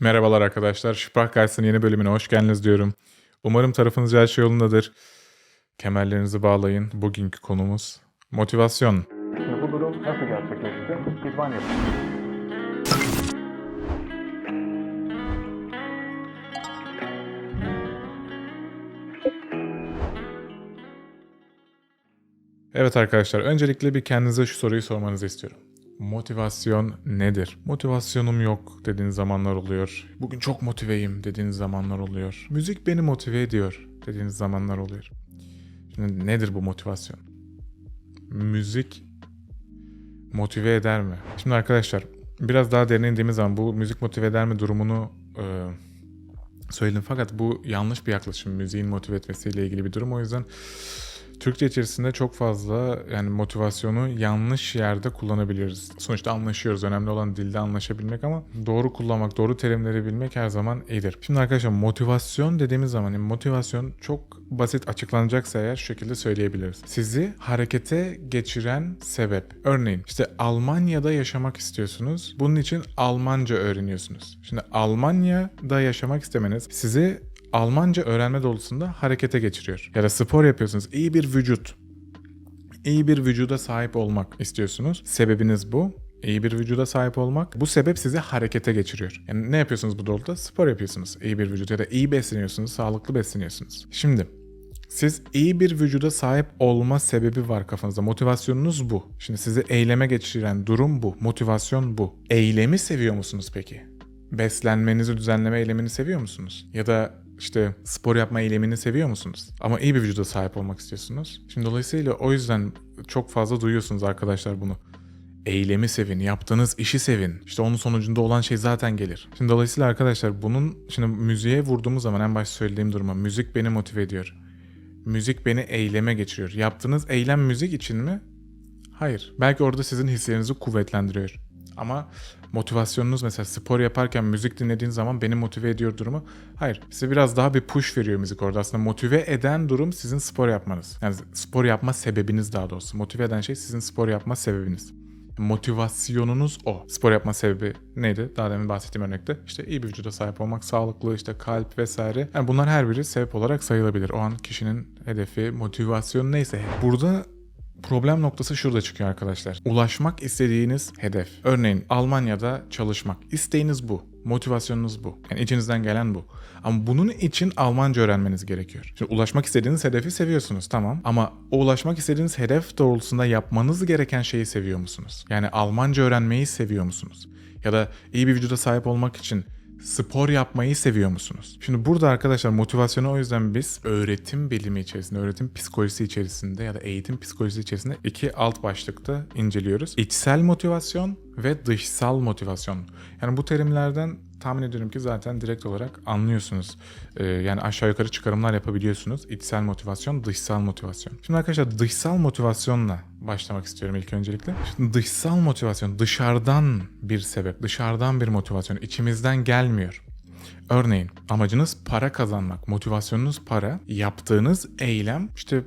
Merhabalar arkadaşlar. Sprachgeist'in yeni bölümüne hoş geldiniz diyorum. Umarım tarafınızca her şey yolundadır. Kemerlerinizi bağlayın. Bugünkü konumuz motivasyon. Şimdi bu durum nasıl gerçekleşti? İdman yapın. Evet arkadaşlar, öncelikle bir kendinize şu soruyu sormanızı istiyorum. Motivasyon nedir? Motivasyonum yok dediğiniz zamanlar oluyor. Bugün çok motiveyim dediğiniz zamanlar oluyor. Müzik beni motive ediyor dediğiniz zamanlar oluyor. Şimdi nedir bu motivasyon? Müzik motive eder mi? Şimdi arkadaşlar biraz daha derine indiğimiz zaman bu müzik motive eder mi durumunu e, söyledim. Fakat bu yanlış bir yaklaşım. Müziğin motive etmesiyle ilgili bir durum. O yüzden Türkçe içerisinde çok fazla yani motivasyonu yanlış yerde kullanabiliriz. Sonuçta anlaşıyoruz. Önemli olan dilde anlaşabilmek ama doğru kullanmak, doğru terimleri bilmek her zaman iyidir. Şimdi arkadaşlar motivasyon dediğimiz zaman yani motivasyon çok basit açıklanacaksa eğer şu şekilde söyleyebiliriz. Sizi harekete geçiren sebep. Örneğin işte Almanya'da yaşamak istiyorsunuz. Bunun için Almanca öğreniyorsunuz. Şimdi Almanya'da yaşamak istemeniz sizi Almanca öğrenme dolusunda harekete geçiriyor. Ya da spor yapıyorsunuz. İyi bir vücut. İyi bir vücuda sahip olmak istiyorsunuz. Sebebiniz bu. İyi bir vücuda sahip olmak. Bu sebep sizi harekete geçiriyor. Yani ne yapıyorsunuz bu doluda? Spor yapıyorsunuz. İyi bir vücut ya da iyi besleniyorsunuz, sağlıklı besleniyorsunuz. Şimdi siz iyi bir vücuda sahip olma sebebi var kafanızda. Motivasyonunuz bu. Şimdi sizi eyleme geçiren durum bu. Motivasyon bu. Eylemi seviyor musunuz peki? Beslenmenizi düzenleme eylemini seviyor musunuz? Ya da işte spor yapma eylemini seviyor musunuz? Ama iyi bir vücuda sahip olmak istiyorsunuz. Şimdi dolayısıyla o yüzden çok fazla duyuyorsunuz arkadaşlar bunu. Eylemi sevin, yaptığınız işi sevin. İşte onun sonucunda olan şey zaten gelir. Şimdi dolayısıyla arkadaşlar bunun şimdi müziğe vurduğumuz zaman en başta söylediğim duruma müzik beni motive ediyor. Müzik beni eyleme geçiriyor. Yaptığınız eylem müzik için mi? Hayır. Belki orada sizin hislerinizi kuvvetlendiriyor. Ama motivasyonunuz mesela spor yaparken müzik dinlediğin zaman beni motive ediyor durumu. Hayır. Size biraz daha bir push veriyor müzik orada. Aslında motive eden durum sizin spor yapmanız. Yani spor yapma sebebiniz daha doğrusu. Motive eden şey sizin spor yapma sebebiniz. Motivasyonunuz o. Spor yapma sebebi neydi? Daha demin bahsettiğim örnekte işte iyi bir vücuda sahip olmak, sağlıklı, işte kalp vesaire. Yani bunlar her biri sebep olarak sayılabilir. O an kişinin hedefi, motivasyonu neyse. Burada Problem noktası şurada çıkıyor arkadaşlar. Ulaşmak istediğiniz hedef. Örneğin Almanya'da çalışmak. İsteğiniz bu. Motivasyonunuz bu. Yani içinizden gelen bu. Ama bunun için Almanca öğrenmeniz gerekiyor. Şimdi ulaşmak istediğiniz hedefi seviyorsunuz tamam. Ama o ulaşmak istediğiniz hedef doğrultusunda yapmanız gereken şeyi seviyor musunuz? Yani Almanca öğrenmeyi seviyor musunuz? Ya da iyi bir vücuda sahip olmak için spor yapmayı seviyor musunuz? Şimdi burada arkadaşlar motivasyonu o yüzden biz öğretim bilimi içerisinde, öğretim psikolojisi içerisinde ya da eğitim psikolojisi içerisinde iki alt başlıkta inceliyoruz. İçsel motivasyon ve dışsal motivasyon. Yani bu terimlerden tahmin ediyorum ki zaten direkt olarak anlıyorsunuz. Ee, yani aşağı yukarı çıkarımlar yapabiliyorsunuz. İçsel motivasyon, dışsal motivasyon. Şimdi arkadaşlar dışsal motivasyonla başlamak istiyorum ilk öncelikle. Şimdi dışsal motivasyon dışarıdan bir sebep, dışarıdan bir motivasyon. içimizden gelmiyor. Örneğin amacınız para kazanmak, motivasyonunuz para, yaptığınız eylem işte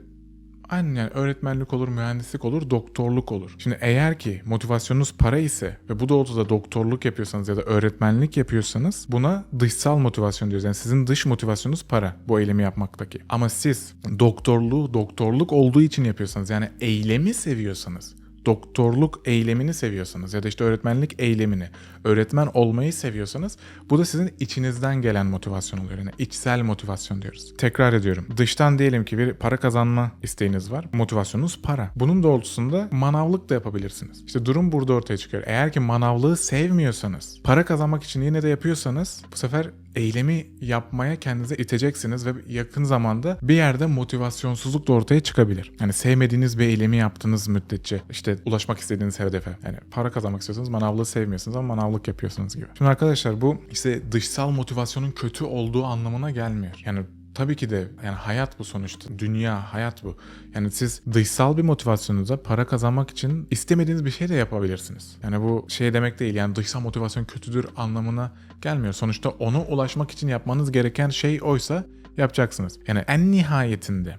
Aynen yani öğretmenlik olur, mühendislik olur, doktorluk olur. Şimdi eğer ki motivasyonunuz para ise ve bu doğrultuda doktorluk yapıyorsanız ya da öğretmenlik yapıyorsanız buna dışsal motivasyon diyoruz. Yani sizin dış motivasyonunuz para bu eylemi yapmaktaki. Ama siz doktorluğu doktorluk olduğu için yapıyorsanız yani eylemi seviyorsanız doktorluk eylemini seviyorsanız ya da işte öğretmenlik eylemini, öğretmen olmayı seviyorsanız bu da sizin içinizden gelen motivasyon oluyor. Yani içsel motivasyon diyoruz. Tekrar ediyorum. Dıştan diyelim ki bir para kazanma isteğiniz var. Motivasyonunuz para. Bunun doğrultusunda manavlık da yapabilirsiniz. İşte durum burada ortaya çıkıyor. Eğer ki manavlığı sevmiyorsanız, para kazanmak için yine de yapıyorsanız bu sefer eylemi yapmaya kendinize iteceksiniz ve yakın zamanda bir yerde motivasyonsuzluk da ortaya çıkabilir. Yani sevmediğiniz bir eylemi yaptığınız müddetçe işte ulaşmak istediğiniz hedefe. Yani para kazanmak istiyorsanız manavlığı sevmiyorsunuz ama manavlık yapıyorsunuz gibi. Şimdi arkadaşlar bu işte dışsal motivasyonun kötü olduğu anlamına gelmiyor. Yani Tabii ki de yani hayat bu sonuçta. Dünya, hayat bu. Yani siz dışsal bir motivasyonunuza para kazanmak için istemediğiniz bir şey de yapabilirsiniz. Yani bu şey demek değil yani dışsal motivasyon kötüdür anlamına gelmiyor. Sonuçta ona ulaşmak için yapmanız gereken şey oysa yapacaksınız. Yani en nihayetinde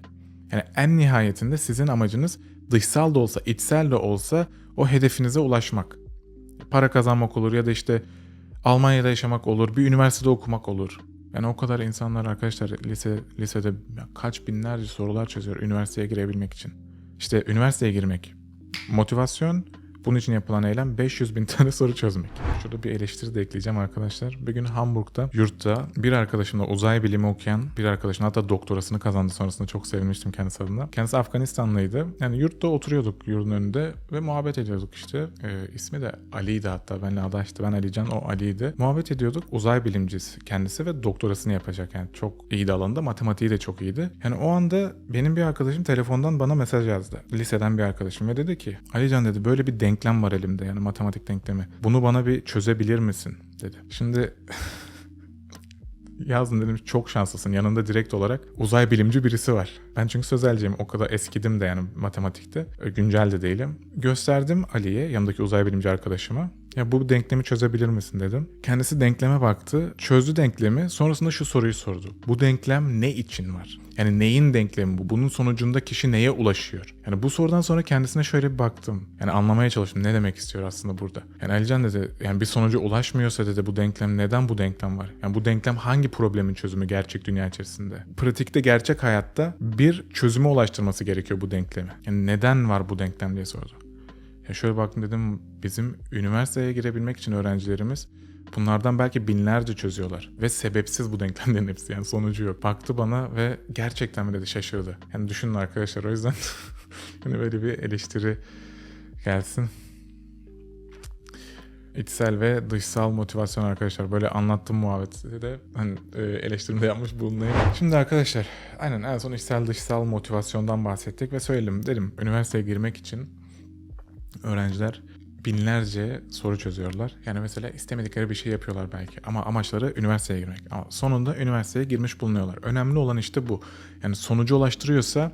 yani en nihayetinde sizin amacınız dışsal da olsa, içsel de olsa o hedefinize ulaşmak. Para kazanmak olur ya da işte Almanya'da yaşamak olur, bir üniversitede okumak olur. Yani o kadar insanlar arkadaşlar lise lisede kaç binlerce sorular çözüyor üniversiteye girebilmek için. İşte üniversiteye girmek. Motivasyon bunun için yapılan eylem 500 bin tane soru çözmek. Şurada bir eleştiri de ekleyeceğim arkadaşlar. Bir gün Hamburg'da yurtta bir arkadaşımla uzay bilimi okuyan bir arkadaşım hatta doktorasını kazandı sonrasında çok sevinmiştim kendisi adına. Kendisi Afganistanlıydı. Yani yurtta oturuyorduk yurdun önünde ve muhabbet ediyorduk işte. Ee, ismi de Ali'ydi hatta benimle adaştı. Ben Alican o Ali'ydi. Muhabbet ediyorduk. Uzay bilimcisi kendisi ve doktorasını yapacak. Yani çok iyiydi alanda. Matematiği de çok iyiydi. Yani o anda benim bir arkadaşım telefondan bana mesaj yazdı. Liseden bir arkadaşım ve dedi ki Alican dedi böyle bir denklem var elimde yani matematik denklemi. Bunu bana bir çözebilir misin dedi. Şimdi yazdım dedim çok şanslısın yanında direkt olarak uzay bilimci birisi var. Ben çünkü sözelciyim o kadar eskidim de yani matematikte e, güncel de değilim. Gösterdim Ali'ye yanındaki uzay bilimci arkadaşıma. Ya bu denklemi çözebilir misin dedim. Kendisi denkleme baktı, çözdü denklemi. Sonrasında şu soruyu sordu. Bu denklem ne için var? Yani neyin denklemi bu? Bunun sonucunda kişi neye ulaşıyor? Yani bu sorudan sonra kendisine şöyle bir baktım. Yani anlamaya çalıştım ne demek istiyor aslında burada. Yani Alican dedi yani bir sonuca ulaşmıyorsa dedi bu denklem neden bu denklem var? Yani bu denklem hangi problemin çözümü gerçek dünya içerisinde? Pratikte gerçek hayatta bir çözüme ulaştırması gerekiyor bu denklemi. Yani neden var bu denklem diye sordu. Ya şöyle baktım dedim bizim üniversiteye girebilmek için öğrencilerimiz bunlardan belki binlerce çözüyorlar. Ve sebepsiz bu denklemlerin hepsi yani sonucu yok. Baktı bana ve gerçekten mi dedi şaşırdı. Yani düşünün arkadaşlar o yüzden hani böyle bir eleştiri gelsin. İçsel ve dışsal motivasyon arkadaşlar. Böyle anlattım muhabbeti de hani e, eleştirimde yapmış bulunayım. Şimdi arkadaşlar aynen en son içsel dışsal motivasyondan bahsettik ve söyledim. Dedim üniversiteye girmek için öğrenciler binlerce soru çözüyorlar. Yani mesela istemedikleri bir şey yapıyorlar belki ama amaçları üniversiteye girmek. Ama sonunda üniversiteye girmiş bulunuyorlar. Önemli olan işte bu. Yani sonucu ulaştırıyorsa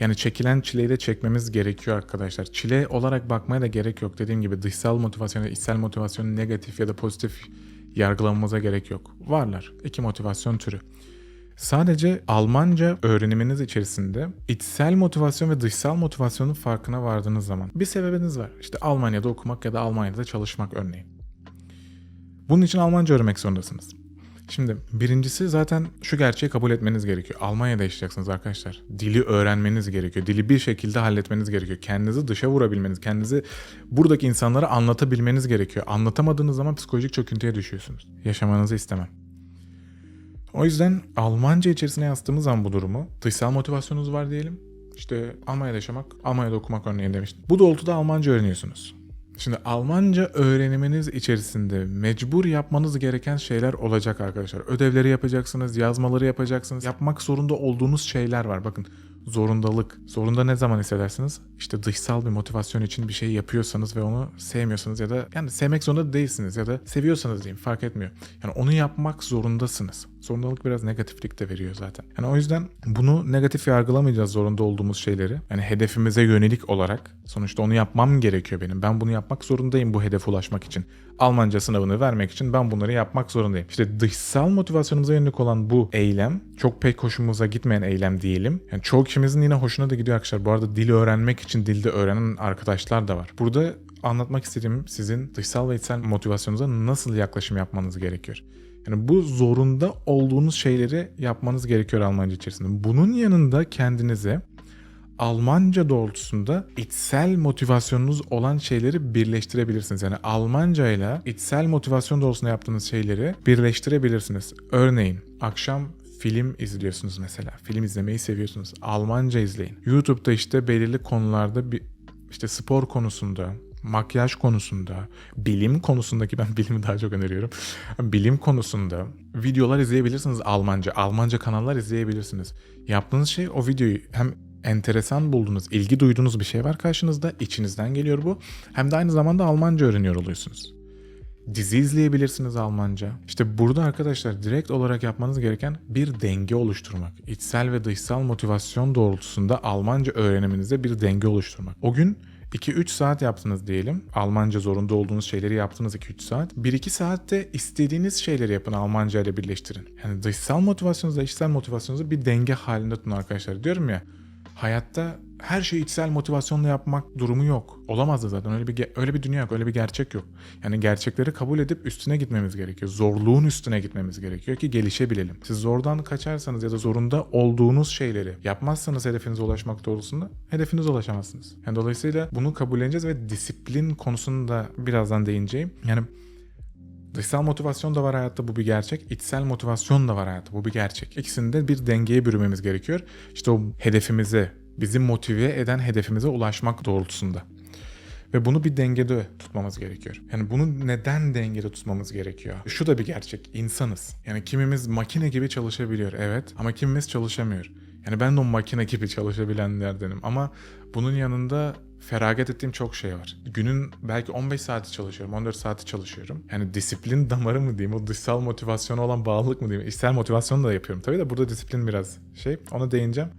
yani çekilen çileyi de çekmemiz gerekiyor arkadaşlar. Çile olarak bakmaya da gerek yok. Dediğim gibi dışsal motivasyon ya da içsel motivasyon negatif ya da pozitif yargılamamıza gerek yok. Varlar. İki motivasyon türü. Sadece Almanca öğreniminiz içerisinde içsel motivasyon ve dışsal motivasyonun farkına vardığınız zaman bir sebebiniz var. İşte Almanya'da okumak ya da Almanya'da çalışmak örneğin. Bunun için Almanca öğrenmek zorundasınız. Şimdi birincisi zaten şu gerçeği kabul etmeniz gerekiyor. Almanya'da yaşayacaksınız arkadaşlar. Dili öğrenmeniz gerekiyor. Dili bir şekilde halletmeniz gerekiyor. Kendinizi dışa vurabilmeniz, kendinizi buradaki insanlara anlatabilmeniz gerekiyor. Anlatamadığınız zaman psikolojik çöküntüye düşüyorsunuz. Yaşamanızı istemem. O yüzden Almanca içerisine yazdığımız zaman bu durumu dışsal motivasyonunuz var diyelim. İşte Almanya'da yaşamak, Almanya'da okumak örneğin demiştim. Bu doğrultuda Almanca öğreniyorsunuz. Şimdi Almanca öğreniminiz içerisinde mecbur yapmanız gereken şeyler olacak arkadaşlar. Ödevleri yapacaksınız, yazmaları yapacaksınız. Yapmak zorunda olduğunuz şeyler var. Bakın zorundalık. Zorunda ne zaman hissedersiniz? İşte dışsal bir motivasyon için bir şey yapıyorsanız ve onu sevmiyorsanız ya da yani sevmek zorunda değilsiniz ya da seviyorsanız diyeyim fark etmiyor. Yani onu yapmak zorundasınız. Zorundalık biraz negatiflik de veriyor zaten. Yani o yüzden bunu negatif yargılamayacağız zorunda olduğumuz şeyleri. Yani hedefimize yönelik olarak sonuçta onu yapmam gerekiyor benim. Ben bunu yapmak zorundayım bu hedefe ulaşmak için. Almanca sınavını vermek için ben bunları yapmak zorundayım. İşte dışsal motivasyonumuza yönelik olan bu eylem çok pek hoşumuza gitmeyen eylem diyelim. Yani çoğu kişimizin yine hoşuna da gidiyor arkadaşlar. Bu arada dili öğrenmek için dilde öğrenen arkadaşlar da var. Burada anlatmak istediğim sizin dışsal ve içsel motivasyonunuza nasıl yaklaşım yapmanız gerekiyor. Yani bu zorunda olduğunuz şeyleri yapmanız gerekiyor Almanca içerisinde. Bunun yanında kendinize Almanca doğrultusunda içsel motivasyonunuz olan şeyleri birleştirebilirsiniz. Yani Almanca ile içsel motivasyon doğrultusunda yaptığınız şeyleri birleştirebilirsiniz. Örneğin akşam film izliyorsunuz mesela. Film izlemeyi seviyorsunuz. Almanca izleyin. YouTube'da işte belirli konularda bir işte spor konusunda, makyaj konusunda, bilim konusundaki ben bilimi daha çok öneriyorum. Bilim konusunda videolar izleyebilirsiniz Almanca. Almanca kanallar izleyebilirsiniz. Yaptığınız şey o videoyu hem enteresan bulduğunuz, ilgi duyduğunuz bir şey var karşınızda. içinizden geliyor bu. Hem de aynı zamanda Almanca öğreniyor oluyorsunuz. Dizi izleyebilirsiniz Almanca. İşte burada arkadaşlar direkt olarak yapmanız gereken bir denge oluşturmak. İçsel ve dışsal motivasyon doğrultusunda Almanca öğreniminizde bir denge oluşturmak. O gün 2-3 saat yaptınız diyelim. Almanca zorunda olduğunuz şeyleri yaptınız 2-3 saat. 1-2 saatte istediğiniz şeyleri yapın Almanca ile birleştirin. Yani dışsal motivasyonunuzu içsel motivasyonunuzu bir denge halinde tutun arkadaşlar. Diyorum ya Hayatta her şeyi içsel motivasyonla yapmak durumu yok. Olamaz da zaten öyle bir öyle bir dünya yok, öyle bir gerçek yok. Yani gerçekleri kabul edip üstüne gitmemiz gerekiyor. Zorluğun üstüne gitmemiz gerekiyor ki gelişebilelim. Siz zordan kaçarsanız ya da zorunda olduğunuz şeyleri yapmazsanız hedefinize ulaşmak doğrultusunda hedefinize ulaşamazsınız. Yani dolayısıyla bunu kabulleneceğiz ve disiplin konusunu da birazdan değineceğim. Yani Dışsal motivasyon da var hayatta bu bir gerçek. İçsel motivasyon da var hayatta bu bir gerçek. İkisini de bir dengeye bürümemiz gerekiyor. İşte o hedefimize, bizi motive eden hedefimize ulaşmak doğrultusunda. Ve bunu bir dengede tutmamız gerekiyor. Yani bunu neden dengede tutmamız gerekiyor? Şu da bir gerçek. İnsanız. Yani kimimiz makine gibi çalışabiliyor evet ama kimimiz çalışamıyor. Yani ben de o makine gibi çalışabilenlerdenim ama bunun yanında feragat ettiğim çok şey var. Günün belki 15 saati çalışıyorum, 14 saati çalışıyorum. Yani disiplin damarı mı diyeyim, o dışsal motivasyona olan bağlılık mı diyeyim, içsel motivasyonu da yapıyorum. Tabii de burada disiplin biraz şey, ona değineceğim.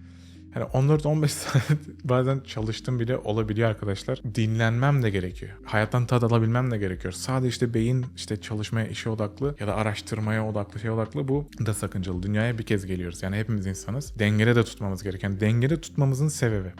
Yani 14-15 saat bazen çalıştığım bile olabiliyor arkadaşlar. Dinlenmem de gerekiyor. Hayattan tad alabilmem de gerekiyor. Sadece işte beyin işte çalışmaya, işe odaklı ya da araştırmaya odaklı, şey odaklı bu da sakıncalı. Dünyaya bir kez geliyoruz. Yani hepimiz insanız. Dengede de tutmamız gereken. Dengede tutmamızın sebebi.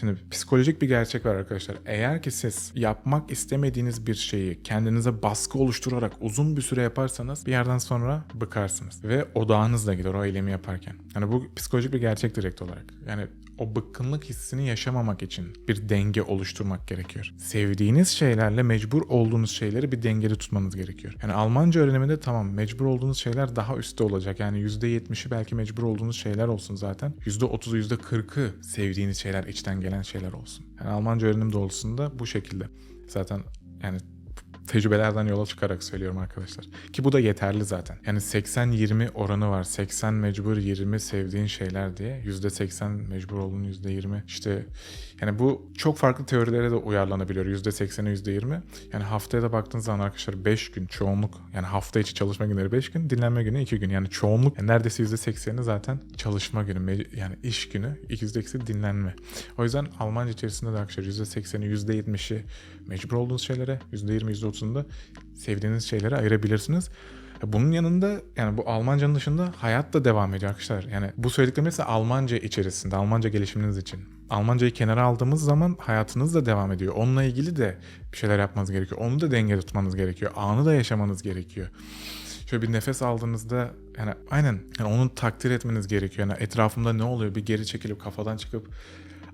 Şimdi psikolojik bir gerçek var arkadaşlar. Eğer ki siz yapmak istemediğiniz bir şeyi kendinize baskı oluşturarak uzun bir süre yaparsanız bir yerden sonra bıkarsınız. Ve odağınız da gider o eylemi yaparken. Yani bu psikolojik bir gerçek direkt olarak. Yani o bıkkınlık hissini yaşamamak için bir denge oluşturmak gerekiyor. Sevdiğiniz şeylerle mecbur olduğunuz şeyleri bir dengede tutmanız gerekiyor. Yani Almanca öğreniminde tamam mecbur olduğunuz şeyler daha üstte olacak. Yani %70'i belki mecbur olduğunuz şeyler olsun zaten. %30'u %40'ı sevdiğiniz şeyler, içten gelen şeyler olsun. Yani Almanca öğrenim doğrultusunda bu şekilde. Zaten yani tecrübelerden yola çıkarak söylüyorum arkadaşlar. Ki bu da yeterli zaten. Yani 80-20 oranı var. 80 mecbur 20 sevdiğin şeyler diye. %80 mecbur olduğun %20 işte yani bu çok farklı teorilere de uyarlanabiliyor. %80'e %20. Yani haftaya da baktığınız zaman arkadaşlar 5 gün çoğunluk yani hafta içi çalışma günleri 5 gün, dinlenme günü 2 gün. Yani çoğunluk yani neredeyse %80'i zaten çalışma günü. Yani iş günü, %2'si dinlenme. O yüzden Almanca içerisinde de arkadaşlar %80'i %70'i mecbur olduğunuz şeylere, %20 %30'unu da sevdiğiniz şeylere ayırabilirsiniz. Bunun yanında yani bu Almancanın dışında hayat da devam ediyor arkadaşlar. Yani bu söylediklerim ise Almanca içerisinde, Almanca gelişiminiz için. Almancayı kenara aldığımız zaman hayatınız da devam ediyor. Onunla ilgili de bir şeyler yapmanız gerekiyor. Onu da dengede tutmanız gerekiyor. Anı da yaşamanız gerekiyor. Şöyle bir nefes aldığınızda yani aynen yani onu takdir etmeniz gerekiyor. Yani etrafımda ne oluyor bir geri çekilip kafadan çıkıp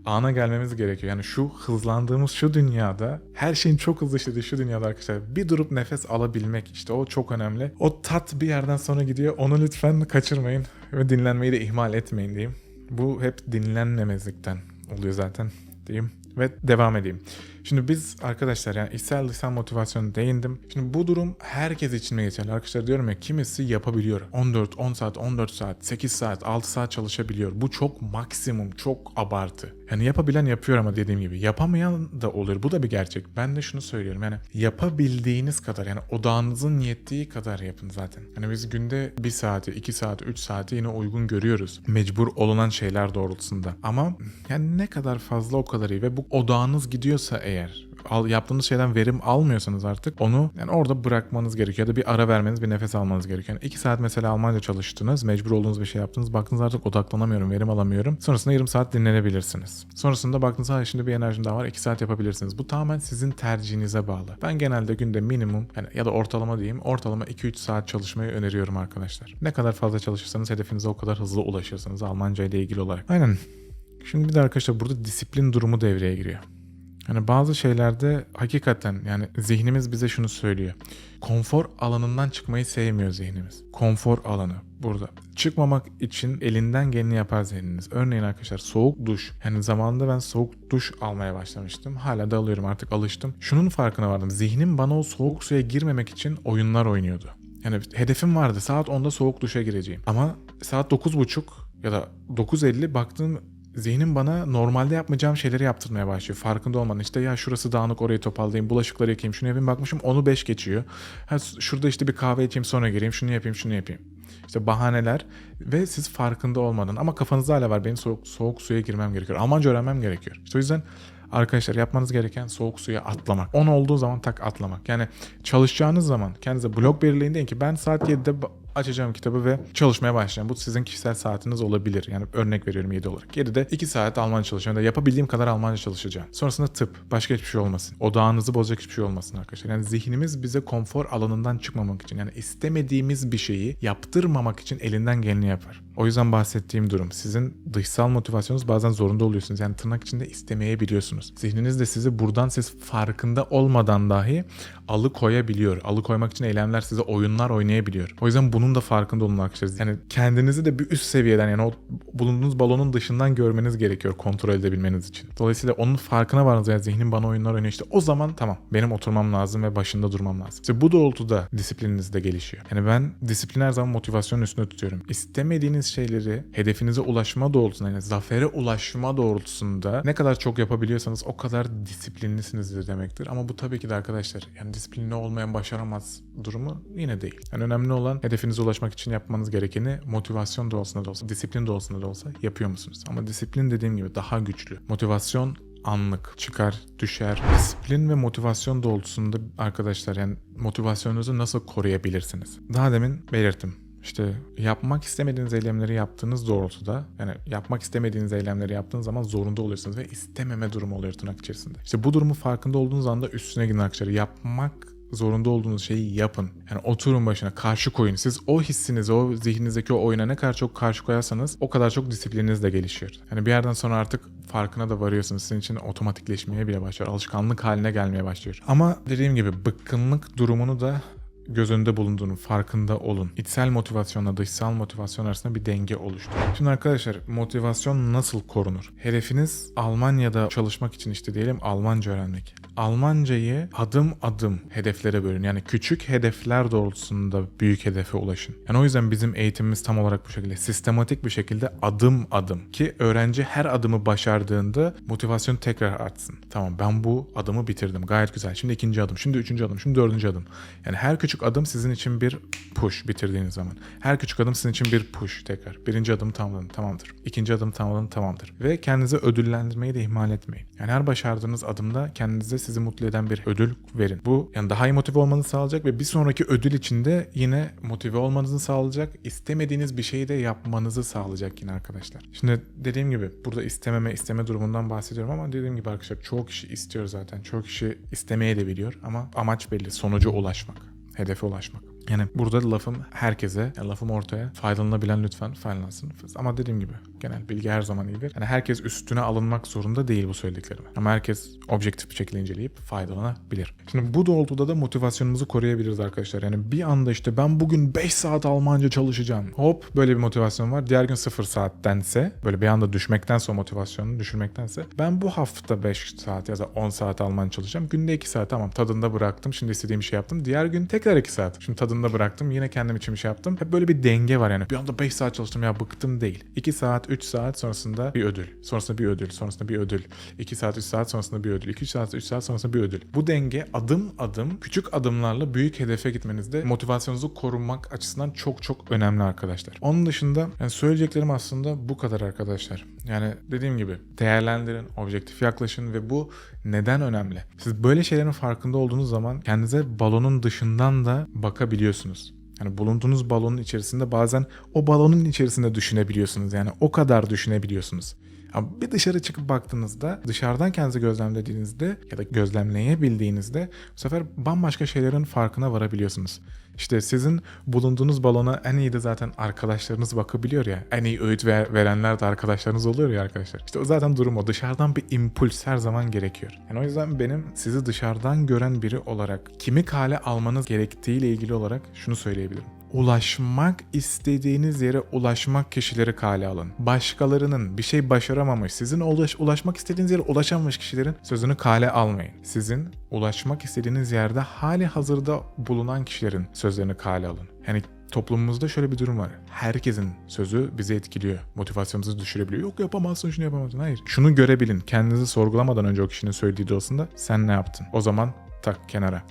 ana gelmemiz gerekiyor. Yani şu hızlandığımız şu dünyada her şeyin çok hızlı işlediği şu dünyada arkadaşlar bir durup nefes alabilmek işte o çok önemli. O tat bir yerden sonra gidiyor. Onu lütfen kaçırmayın ve dinlenmeyi de ihmal etmeyin diyeyim. Bu hep dinlenmemezlikten oluyor zaten diyeyim ve devam edeyim. Şimdi biz arkadaşlar yani içsel dışsal motivasyonu değindim. Şimdi bu durum herkes için mi geçerli? Arkadaşlar diyorum ya kimisi yapabiliyor. 14, 10 saat, 14 saat, 8 saat, 6 saat çalışabiliyor. Bu çok maksimum, çok abartı. Yani yapabilen yapıyor ama dediğim gibi. Yapamayan da olur. Bu da bir gerçek. Ben de şunu söylüyorum yani yapabildiğiniz kadar yani odağınızın yettiği kadar yapın zaten. Hani biz günde 1 saati, 2 saati, 3 saati yine uygun görüyoruz. Mecbur olunan şeyler doğrultusunda. Ama yani ne kadar fazla o kadar iyi ve bu odağınız gidiyorsa eğer al, yaptığınız şeyden verim almıyorsanız artık onu yani orada bırakmanız gerekiyor ya da bir ara vermeniz bir nefes almanız gerekiyor. Yani 2 saat mesela Almanca çalıştınız mecbur olduğunuz bir şey yaptınız baktınız artık odaklanamıyorum verim alamıyorum. Sonrasında yarım saat dinlenebilirsiniz. Sonrasında baktınız ha şimdi bir enerjim daha var 2 saat yapabilirsiniz. Bu tamamen sizin tercihinize bağlı. Ben genelde günde minimum yani ya da ortalama diyeyim ortalama 2-3 saat çalışmayı öneriyorum arkadaşlar. Ne kadar fazla çalışırsanız hedefinize o kadar hızlı ulaşırsınız Almanca ile ilgili olarak. Aynen. Şimdi bir de arkadaşlar burada disiplin durumu devreye giriyor. Yani bazı şeylerde hakikaten yani zihnimiz bize şunu söylüyor. Konfor alanından çıkmayı sevmiyor zihnimiz. Konfor alanı burada. Çıkmamak için elinden geleni yapar zihniniz. Örneğin arkadaşlar soğuk duş. Yani zamanında ben soğuk duş almaya başlamıştım. Hala da alıyorum artık alıştım. Şunun farkına vardım. Zihnim bana o soğuk suya girmemek için oyunlar oynuyordu. Yani hedefim vardı. Saat 10'da soğuk duşa gireceğim. Ama saat 9.30 ya da 9.50 baktım zihnim bana normalde yapmayacağım şeyleri yaptırmaya başlıyor. Farkında olmadan işte ya şurası dağınık orayı toparlayayım, bulaşıkları yıkayayım, şunu yapayım bakmışım onu 5 geçiyor. Ha, şurada işte bir kahve içeyim sonra gireyim, şunu yapayım, şunu yapayım. İşte bahaneler ve siz farkında olmadan ama kafanızda hala var benim soğuk, soğuk suya girmem gerekiyor. Almanca öğrenmem gerekiyor. İşte o yüzden arkadaşlar yapmanız gereken soğuk suya atlamak. 10 olduğu zaman tak atlamak. Yani çalışacağınız zaman kendinize blok belirleyin deyin ki ben saat 7'de açacağım kitabı ve çalışmaya başlayacağım. Bu sizin kişisel saatiniz olabilir. Yani örnek veriyorum 7 olarak. 7'de 2 saat Almanca çalışacağım. Ya da yapabildiğim kadar Almanca çalışacağım. Sonrasında tıp. Başka hiçbir şey olmasın. Odağınızı bozacak hiçbir şey olmasın arkadaşlar. Yani zihnimiz bize konfor alanından çıkmamak için yani istemediğimiz bir şeyi yaptırmamak için elinden geleni yapar. O yüzden bahsettiğim durum sizin dışsal motivasyonunuz bazen zorunda oluyorsunuz. Yani tırnak içinde istemeyebiliyorsunuz. Zihniniz de sizi buradan siz farkında olmadan dahi alıkoyabiliyor. Alıkoymak için eylemler size oyunlar oynayabiliyor. O yüzden bunun da farkında olun arkadaşlar. Yani kendinizi de bir üst seviyeden yani o bulunduğunuz balonun dışından görmeniz gerekiyor kontrol edebilmeniz için. Dolayısıyla onun farkına varınız yani zihnin bana oyunlar oynuyor işte o zaman tamam benim oturmam lazım ve başında durmam lazım. İşte bu doğrultuda disiplininiz de gelişiyor. Yani ben disiplin her zaman motivasyonun üstünde tutuyorum. İstemediğiniz şeyleri hedefinize ulaşma doğrultusunda yani zafere ulaşma doğrultusunda ne kadar çok yapabiliyorsanız o kadar disiplinlisinizdir demektir. Ama bu tabii ki de arkadaşlar yani disiplinli olmayan başaramaz durumu yine değil. Yani önemli olan hedefinize ulaşmak için yapmanız gerekeni motivasyon doğrultusunda da olsa, disiplin doğrultusunda da olsa yapıyor musunuz? Ama disiplin dediğim gibi daha güçlü. Motivasyon anlık çıkar düşer. Disiplin ve motivasyon doğrultusunda arkadaşlar yani motivasyonunuzu nasıl koruyabilirsiniz? Daha demin belirttim. İşte yapmak istemediğiniz eylemleri yaptığınız doğrultuda yani yapmak istemediğiniz eylemleri yaptığınız zaman zorunda oluyorsunuz ve istememe durumu oluyor tırnak içerisinde. İşte bu durumu farkında olduğunuz anda üstüne gidin arkadaşlar. Yapmak zorunda olduğunuz şeyi yapın. Yani oturun başına karşı koyun. Siz o hissinizi, o zihninizdeki o oyuna ne kadar çok karşı koyarsanız o kadar çok disiplininiz de gelişiyor. Yani bir yerden sonra artık farkına da varıyorsunuz. Sizin için otomatikleşmeye bile başlıyor. Alışkanlık haline gelmeye başlıyor. Ama dediğim gibi bıkkınlık durumunu da göz önünde bulunduğunun farkında olun. İçsel motivasyonla dışsal motivasyon arasında bir denge oluşturun. Şimdi arkadaşlar motivasyon nasıl korunur? Hedefiniz Almanya'da çalışmak için işte diyelim Almanca öğrenmek. Almancayı adım adım hedeflere bölün. Yani küçük hedefler doğrultusunda büyük hedefe ulaşın. Yani o yüzden bizim eğitimimiz tam olarak bu şekilde. Sistematik bir şekilde adım adım. Ki öğrenci her adımı başardığında motivasyon tekrar artsın. Tamam ben bu adımı bitirdim. Gayet güzel. Şimdi ikinci adım. Şimdi üçüncü adım. Şimdi dördüncü adım. Yani her küçük adım sizin için bir push bitirdiğiniz zaman. Her küçük adım sizin için bir push tekrar. Birinci adım tamamladın tamamdır. İkinci adım tamamladın tamamdır. Ve kendinize ödüllendirmeyi de ihmal etmeyin. Yani her başardığınız adımda kendinize sizi mutlu eden bir ödül verin. Bu yani daha iyi motive olmanızı sağlayacak ve bir sonraki ödül içinde yine motive olmanızı sağlayacak. istemediğiniz bir şeyi de yapmanızı sağlayacak yine arkadaşlar. Şimdi dediğim gibi burada istememe isteme durumundan bahsediyorum ama dediğim gibi arkadaşlar çoğu kişi istiyor zaten. Çoğu kişi istemeye de biliyor ama amaç belli. Sonuca ulaşmak. Hedefe ulaşmak. Yani burada lafım herkese, yani lafım ortaya faydalanabilen lütfen faydalansın. Ama dediğim gibi genel bilgi her zaman iyidir. Yani herkes üstüne alınmak zorunda değil bu söylediklerime. Ama herkes objektif bir şekilde inceleyip faydalanabilir. Şimdi bu doğrultuda da motivasyonumuzu koruyabiliriz arkadaşlar. Yani bir anda işte ben bugün 5 saat Almanca çalışacağım. Hop böyle bir motivasyon var. Diğer gün 0 saattense böyle bir anda düşmektense o motivasyonu düşürmektense ben bu hafta 5 saat ya da 10 saat Almanca çalışacağım. Günde 2 saat tamam tadında bıraktım. Şimdi istediğim şey yaptım. Diğer gün tekrar 2 saat. Şimdi tadında bıraktım. Yine kendim için bir şey yaptım. Hep böyle bir denge var yani. Bir anda 5 saat çalıştım ya bıktım değil. 2 saat 3 saat sonrasında bir ödül. Sonrasında bir ödül. Sonrasında bir ödül. 2 saat 3 saat sonrasında bir ödül. 2 saat 3 saat sonrasında bir ödül. Bu denge adım adım küçük adımlarla büyük hedefe gitmenizde motivasyonunuzu korumak açısından çok çok önemli arkadaşlar. Onun dışında yani söyleyeceklerim aslında bu kadar arkadaşlar. Yani dediğim gibi değerlendirin, objektif yaklaşın ve bu neden önemli? Siz böyle şeylerin farkında olduğunuz zaman kendinize balonun dışından da bakabiliyorsunuz. Yani bulunduğunuz balonun içerisinde bazen o balonun içerisinde düşünebiliyorsunuz. Yani o kadar düşünebiliyorsunuz. Ama bir dışarı çıkıp baktığınızda, dışarıdan kendinizi gözlemlediğinizde ya da gözlemleyebildiğinizde bu sefer bambaşka şeylerin farkına varabiliyorsunuz. İşte sizin bulunduğunuz balona en iyi de zaten arkadaşlarınız bakabiliyor ya. En iyi öğüt ver- verenler de arkadaşlarınız oluyor ya arkadaşlar. İşte o zaten durum o. Dışarıdan bir impuls her zaman gerekiyor. Yani o yüzden benim sizi dışarıdan gören biri olarak kimi kale almanız gerektiğiyle ilgili olarak şunu söyleyebilirim ulaşmak istediğiniz yere ulaşmak kişileri kale alın. Başkalarının bir şey başaramamış, sizin ulaş, ulaşmak istediğiniz yere ulaşamamış kişilerin sözünü kale almayın. Sizin ulaşmak istediğiniz yerde hali hazırda bulunan kişilerin sözlerini kale alın. Yani toplumumuzda şöyle bir durum var. Herkesin sözü bizi etkiliyor. Motivasyonumuzu düşürebiliyor. Yok yapamazsın şunu yapamazsın. Hayır. Şunu görebilin. Kendinizi sorgulamadan önce o kişinin söylediği de olsun da sen ne yaptın? O zaman tak kenara.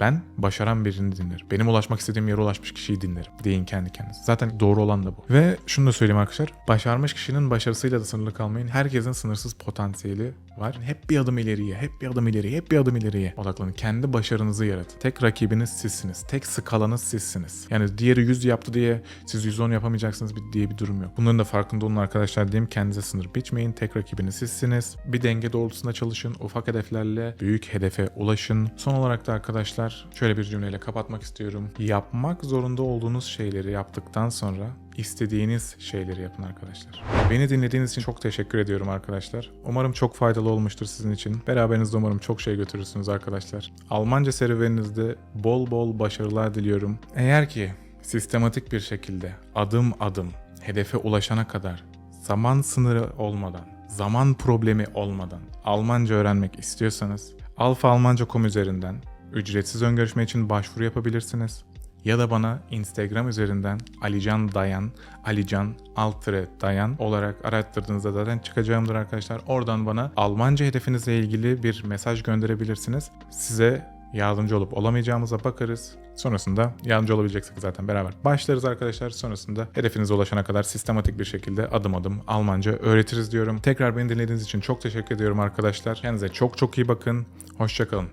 Ben başaran birini dinlerim. Benim ulaşmak istediğim yere ulaşmış kişiyi dinlerim. Deyin kendi kendinize. Zaten doğru olan da bu. Ve şunu da söyleyeyim arkadaşlar. Başarmış kişinin başarısıyla da sınırlı kalmayın. Herkesin sınırsız potansiyeli var. Hep bir adım ileriye, hep bir adım ileriye, hep bir adım ileriye odaklanın. Kendi başarınızı yaratın. Tek rakibiniz sizsiniz. Tek skalanız sizsiniz. Yani diğeri 100 yaptı diye siz 110 yapamayacaksınız diye bir durum yok. Bunların da farkında olun arkadaşlar diyeyim. Kendinize sınır biçmeyin. Tek rakibiniz sizsiniz. Bir denge doğrultusunda çalışın. Ufak hedeflerle büyük hedefe ulaşın. Son olarak da arkadaşlar şöyle bir cümleyle kapatmak istiyorum. Yapmak zorunda olduğunuz şeyleri yaptıktan sonra istediğiniz şeyleri yapın arkadaşlar. Beni dinlediğiniz için çok teşekkür ediyorum arkadaşlar. Umarım çok faydalı olmuştur sizin için. Beraberinizde umarım çok şey götürürsünüz arkadaşlar. Almanca serüveninizde bol bol başarılar diliyorum. Eğer ki sistematik bir şekilde adım adım hedefe ulaşana kadar zaman sınırı olmadan, zaman problemi olmadan Almanca öğrenmek istiyorsanız alfaalmanca.com üzerinden ücretsiz ön görüşme için başvuru yapabilirsiniz. Ya da bana Instagram üzerinden Alican Dayan, Alican Altıre Dayan olarak arattırdığınızda zaten çıkacağımdır arkadaşlar. Oradan bana Almanca hedefinizle ilgili bir mesaj gönderebilirsiniz. Size yardımcı olup olamayacağımıza bakarız. Sonrasında yardımcı olabileceksek zaten beraber başlarız arkadaşlar. Sonrasında hedefinize ulaşana kadar sistematik bir şekilde adım adım Almanca öğretiriz diyorum. Tekrar beni dinlediğiniz için çok teşekkür ediyorum arkadaşlar. Kendinize çok çok iyi bakın. Hoşçakalın.